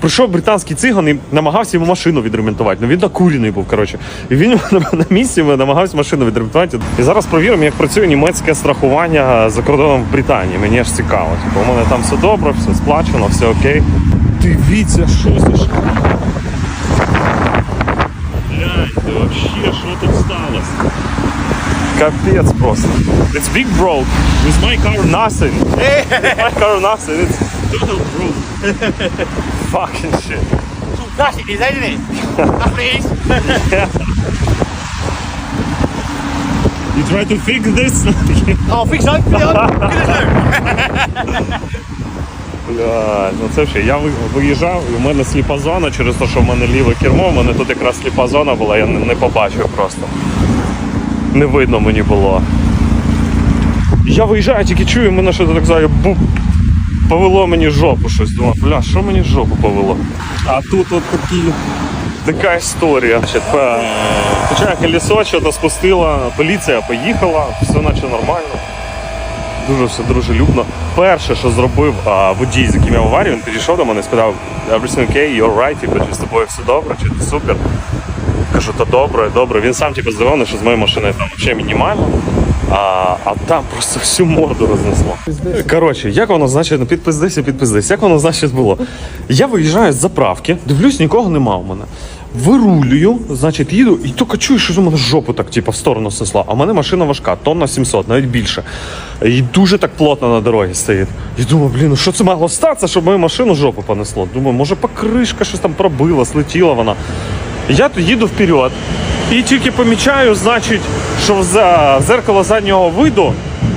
Прийшов британський циган і намагався йому машину відремонтувати. Ну він накурений був, коротше. І він на, місці намагався машину відремонтувати. І зараз провіримо, як працює німецьке страхування за кордоном в Британії. Мені аж цікаво. Типу, у мене там все добре, все сплачено, все окей. Дивіться, що це ж. Вообще, що тут сталося? Капець просто. It's big broke. With my car nothing. With my car nothing. It's Fucking shit. Plastic is, isn't it? That's what it is. You try to fix this? Oh, fix it. Put it on. Good as new. Бля, ну це ще. Я виїжджав, і в мене сліпа зона через те, що в мене ліве кермо, в мене тут якраз сліпа зона була, я не, побачив просто. Не видно мені було. Я виїжджаю, тільки чую, мене що так знаю, бу... повело мені жопу щось. Думаю, бля, що мені жопу повело? А тут от такі. Така історія. Хоча колесо що-то спустила, поліція поїхала, все наче нормально. Дуже все дружелюбно. Перше, що зробив а, водій, з яким я в аварії, він підійшов до мене і сказав, everything okay, you're right, типу, чи з тобою все добре, чи ти супер. Кажу, та добре, добре. Він сам типу, здивований, що з моєю машиною там взагалі мінімально. А, а там просто всю морду рознесло. Коротше, як воно значить, підпиздись і підпиздись, як воно значить було? Я виїжджаю з заправки, дивлюсь, нікого нема у мене. Вирулюю, значить, їду, і тільки чую, що у мене жопу так, типу, в сторону снесла. А в мене машина важка, тонна 700, навіть більше. І дуже так плотно на дорозі стоїть. І думаю, блін, ну що це могло статися, щоб мою машину жопу понесло? Думаю, може покришка щось там пробила, слетіла вона. Я тут їду вперед і тільки помічаю, значить, що за зеркало заднього виду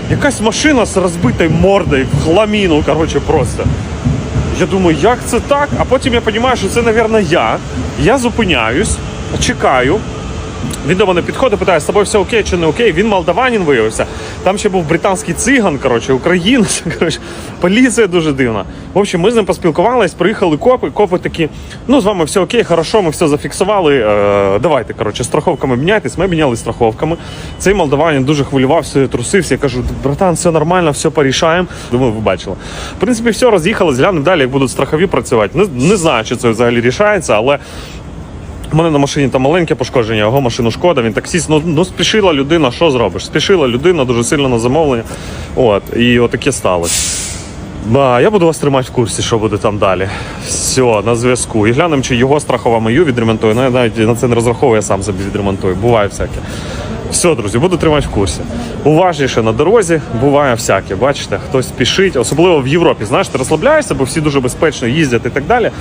якась машина з розбитою мордою в хламіну, коротше, просто. Я думаю, як це так? А потім я розумію, що це, мабуть, я. Я зупиняюсь, чекаю. Він до мене підходить, питає, з тобою все окей чи не окей. Він молдаванин виявився. Там ще був британський циган, коротше, українець. Коротше, поліція дуже дивна. В общем, ми з ним поспілкувались, приїхали копи. Копи такі, ну з вами все окей, хорошо, ми все зафіксували. Е, давайте, коротше, страховками міняйтесь. Ми міняли страховками. Цей молдаванин дуже хвилювався, трусився. Я кажу, братан, все нормально, все порішаємо. Думаю, ви бачили. В принципі, все, роз'їхали, глянемо далі, як будуть страхові працювати. Не, не знаю, чи це взагалі рішається, але. У мене на машині там маленьке пошкодження, його машину шкода, він таксіст. Ну, ну спішила людина, що зробиш? Спішила людина дуже сильно на замовлення. От, і отаке сталося. Да, я буду вас тримати в курсі, що буде там далі. Все, на зв'язку. І глянемо, чи його страхова мою відремонтує. Ну, я навіть на це не розраховую, я сам собі відремонтую. Буває всяке. Все, друзі, буду тримати в курсі. Уважніше на дорозі, буває всяке. Бачите, хтось спішить, особливо в Європі. Знаєш, ти розслабляєшся, бо всі дуже безпечно їздять і так далі.